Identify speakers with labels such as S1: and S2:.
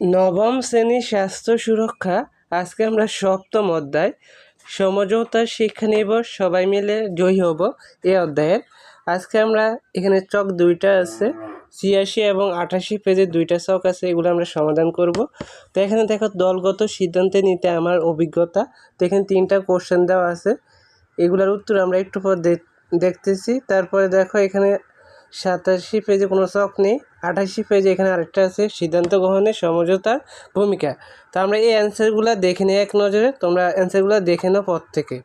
S1: নবম শ্রেণি স্বাস্থ্য সুরক্ষা। আজকে আমরা সপ্তম অধ্যায়। সমঝোতার শিক্ষা নিব, সবাই মিলে জয়ী হব এই অধ্যায়ের। আজকে আমরা এখানে চক দুইটা আছে, ছিয়াশি এবং আঠাশি পেজে দুইটা চক আছে, এগুলো আমরা সমাধান করব। তো এখানে দেখো, দলগত সিদ্ধান্তে নিতে আমার অভিজ্ঞতা। তো এখানে তিনটা কোশ্চেন দেওয়া আছে। এগুলোর উত্তর আমরা একটু পর দেখ- দেখতেছি। তারপরে দেখো, এখানে সাতাশি পেজে কোনো শখ নেই, আঠাশি পেজে এখানে আরেকটা আছে, সিদ্ধান্ত গ্রহণে সমঝোতার ভূমিকা। তো আমরা এই অ্যান্সারগুলো দেখে নিই, এক নজরে তোমরা অ্যান্সারগুলো দেখে নাও পর থেকে।